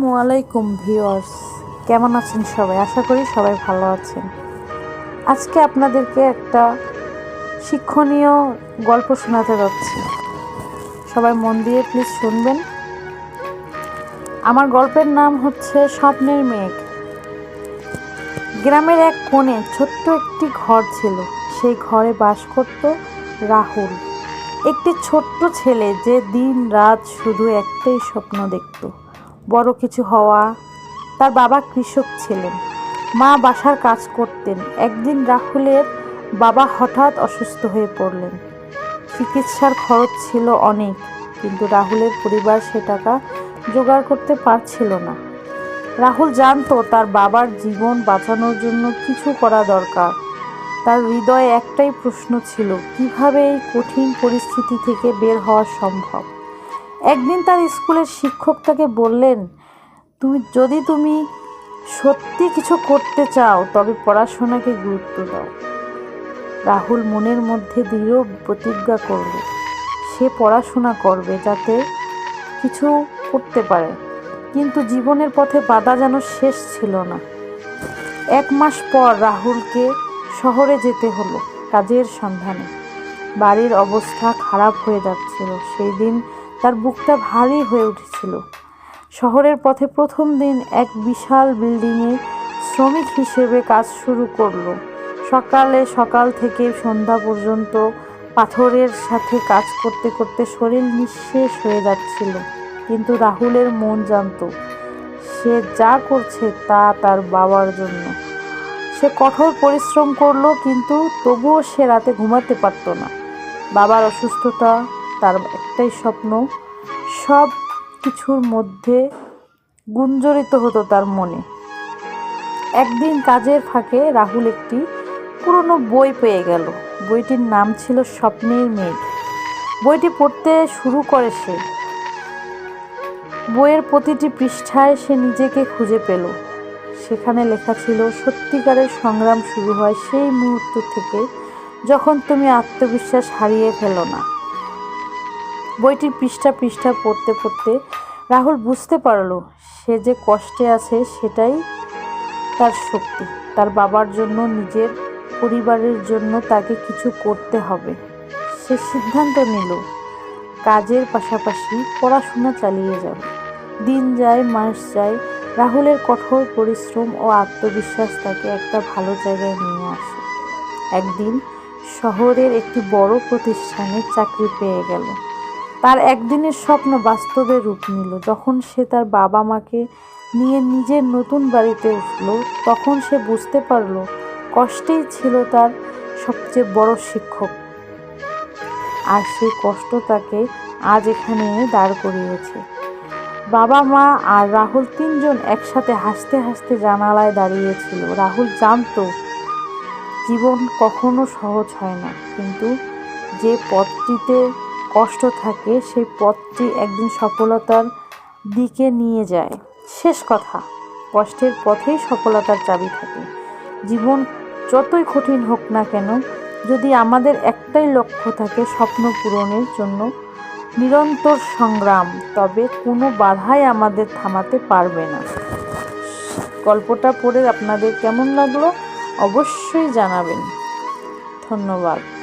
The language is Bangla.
আসসালামু আলাইকুম ভিউয়ার্স। কেমন আছেন সবাই? আশা করি সবাই ভালো আছেন। আজকে আপনাদেরকে একটা শিক্ষণীয় গল্প শোনাতে যাচ্ছি। সবাই মন দিয়ে প্লিজ শুনবেন। আমার গল্পের নাম হচ্ছে স্বপ্নের মেঘ। গ্রামের এক কোণে ছোট্ট একটি ঘর ছিল। সেই ঘরে বাস করত রাহুল। একটি ছোট্ট ছেলে যে দিন রাত শুধু একটাই স্বপ্ন দেখত। বড় কিছু হওয়া। তার বাবা কৃষক ছিলেন। মা বাসার কাজ করতেন। একদিন রাহুলের বাবা হঠাৎ অসুস্থ হয়ে পড়লেন। চিকিৎসার খরচ ছিল অনেক, কিন্তু রাহুলের পরিবার সে টাকা জোগাড় করতে পারছিল না। রাহুল জানতো তার বাবার জীবন বাঁচানোর জন্য কিছু করা দরকার। তার হৃদয়ে একটাই প্রশ্ন ছিল, কীভাবে এই কঠিন পরিস্থিতি থেকে বের হওয়া সম্ভব? একদিন তার স্কুলের শিক্ষক তাকে বললেন, তুমি, যদি তুমি সত্যি কিছু করতে চাও, তবে পড়াশোনাকে গুরুত্ব দাও। রাহুল মনের মধ্যে দৃঢ় প্রতিজ্ঞা করল, সে পড়াশোনা করবে যাতে কিছু করতে পারে। কিন্তু জীবনের পথে বাধা যেন শেষ ছিল না। এক মাস পর রাহুলকে শহরে যেতে হলো কাজের সন্ধানে। বাড়ির অবস্থা খারাপ হয়ে যাচ্ছিল। সেই দিন তার বুকটা ভারী হয়ে উঠেছিল। শহরের পথে প্রথম দিন এক বিশাল বিল্ডিংয়ে শ্রমিক হিসেবে কাজ শুরু করল। সকালে সকাল থেকে সন্ধ্যা পর্যন্ত পাথরের সাথে কাজ করতে করতে শরীর নিঃশেষ হয়ে যাচ্ছিল। কিন্তু রাহুলের মন জানতো, সে যা করছে তা তার বাবার জন্য। সে কঠোর পরিশ্রম করল, কিন্তু তবুও সে রাতে ঘুমাতে পারত না। বাবার অসুস্থতা তার একটাই স্বপ্ন। সব কিছুর মধ্যে গুঞ্জরিত হতো তার মনে। একদিন কাজের ফাঁকে রাহুল একটি পুরনো বই পেয়ে গেল। বইটির নাম ছিল স্বপ্নের মেঘ। বইটি পড়তে শুরু করে সে। বইয়ের প্রতিটি পৃষ্ঠায় সে নিজেকে খুঁজে পেল। সেখানে লেখা ছিল, সত্যিকারের সংগ্রাম শুরু হয় সেই মুহূর্ত থেকে যখন তুমি আত্মবিশ্বাস হারিয়ে ফেলো না। বইটির পৃষ্ঠা পৃষ্ঠা পড়তে পড়তে রাহুল বুঝতে পারল সে যে কষ্টে আছে সেটাই তার শক্তি। তার বাবার জন্য, নিজের পরিবারের জন্য তাকে কিছু করতে হবে। সে সিদ্ধান্ত নিল, কাজের পাশাপাশি পড়াশোনা চালিয়ে যাবে। দিন যায়, মাস যায়, রাহুলের কঠোর পরিশ্রম ও আত্মবিশ্বাস তাকে একটা ভালো জায়গায় নিয়ে আসে। একদিন শহরের একটি বড় প্রতিষ্ঠানে চাকরি পেয়ে গেল। তার একদিনের স্বপ্ন বাস্তবে রূপ নিল। যখন সে তার বাবা মাকে নিয়ে নিজের নতুন বাড়িতে উঠল, তখন সে বুঝতে পারল কষ্টেই ছিল তার সবচেয়ে বড় শিক্ষক। আর সেই কষ্ট তাকে আজ এখানে দাঁড় করিয়েছে। বাবা মা আর রাহুল তিনজন একসাথে হাসতে হাসতে জানালায় দাঁড়িয়েছিল। রাহুল জানতো, জীবন কখনো সহজ হয় না। কিন্তু যে পথটিতে কষ্ট থাকে, সেই পথটি একদিন সফলতার দিকে নিয়ে যায়। শেষ কথা, কষ্টের পথেই সফলতার চাবি থাকে। জীবন যতই কঠিন হোক না কেন, যদি আমাদের একটাই লক্ষ্য থাকে স্বপ্ন পূরণের জন্য নিরন্তর সংগ্রাম, তবে কোনো বাধাই আমাদের থামাতে পারবে না। গল্পটা পড়ে আপনাদের কেমন লাগল অবশ্যই জানাবেন। ধন্যবাদ।